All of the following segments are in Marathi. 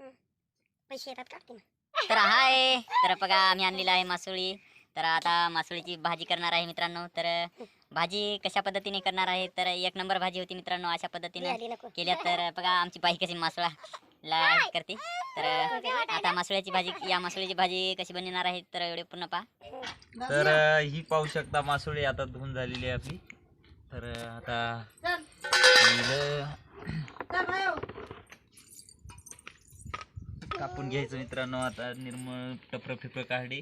पैसे येतात तर हाय तर बघा आम्ही आणलेला आहे मासोळी. तर आता मासोळीची भाजी करणार आहे मित्रांनो. तर भाजी कशा पद्धतीने करणार आहे? तर एक नंबर भाजी होती मित्रांनो अशा पद्धतीने केल्या तर बघा आमची बाई कशी मासोळाला करते. तर आता मासोळ्याची भाजी या मासोळीची भाजी कशी बनवणार आहे? तर एवढे पूर्ण पहा. तर ही पाहू शकता मासोळी आता धुवून झालेली आहे आपली. तर आता कापून घ्यायचं मित्रांनो. आता निर्मळ टपर फिपर काढे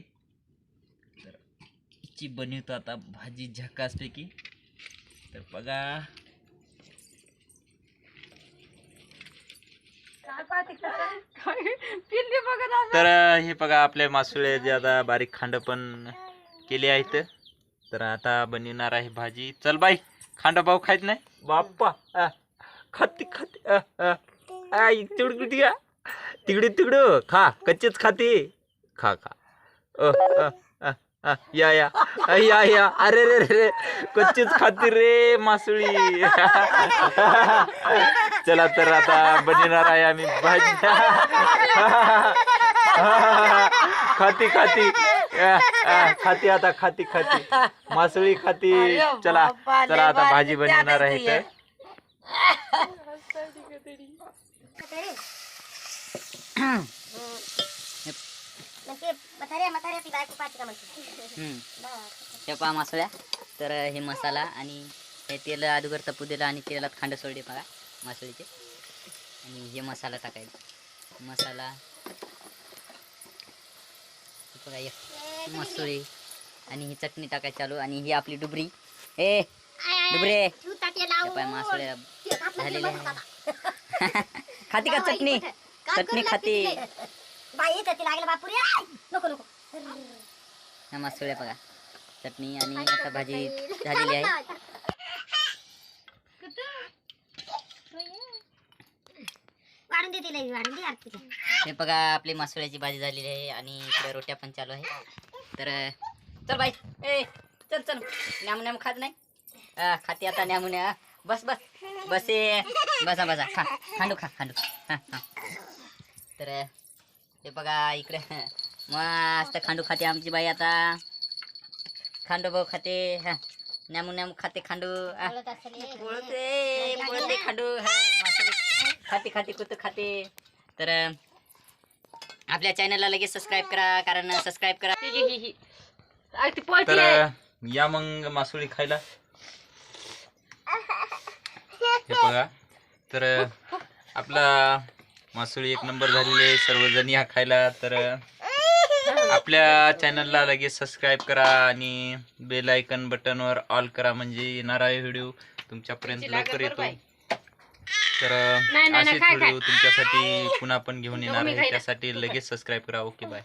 तर हिची बनवतो आता भाजी झकासपैकी. तर बघा. तर हे बघा आपल्या मासुळे जे आता बारीक खांड पण केले आहेत. तर आता बनवणार आहे भाजी. चल बाई खांड भाऊ खायच नाही. बाप्पा खाते खाते आ, आ. आ, इकडे कुठे या तिकडे तिकडं खा कच्चेच खाते. खा खा. अ, या या. अ, या या. अरे रे रे कच्चेच खाते रे मासुळी. चला तर आता बनवणार आहे आम्ही भाजी खाती खाती. खाती आता खाती खाती. मासळी खाती. चला चला आता भाजी बनवणार आहे. तर. हे पहा मासोळ्या तर हे मसाला आणि हे तेल अगोदर तपू दिलं आणि तेलात खांड सोडले बघा मासोळीचे आणि हे मसाला टाकायचा. मसाला. बघा एक मसुरी आणि ही चटणी टाकायची चालू आणि ही आपली डुबरी. ए डुबरे. पाय मासोळ्या झालेली आहे. खाती का चटणी? चटणी खाती? बाई तिला लागलं बापुरी. नको नको. ह्या मासोळ्या बघा. चटणी आणि आता भाजी झालेली आहे. हे बघा आपली मासोळ्याची भाजी झालेली आहे आणि इकडे रोट्या पण चालू आहे. तर चल बाई. ए चल चल. न्याम न्याम खात नाही? हा, खाते आता न्यामू न्या. बस बस. बस ए. बसा बसा. खा. खांडू खा खांडू हा, हा. तर हे बघा इकडे. मस्त खांडू खाते आमची बाई आता. खांडू भाऊ खाते. हा. न्यामू न्यामू खाते खांडू. बोलत पळते खांडू. हा, खाते खाते कुत खाते. तर आपल्या चॅनलला लगेच सबस्क्राईब करा कारण सबस्क्राईब करा. तर या मग मासोळी खायला. हे बघा. तर आपला मासोळी एक नंबर झालेली आहे. सर्वजण या खायला तर आपल्या चॅनलला लगेच सबस्क्राईब करा आणि बेल आयकन बटनवर ऑल करा. म्हणजे येणारा व्हिडिओ तुमच्यापर्यंत लवकर येतो. तर असेच व्हिडिओ तुमच्यासाठी पुन्हा पण घेऊन येणार आहे. त्यासाठी लगेच सबस्क्राईब करा. Okay bye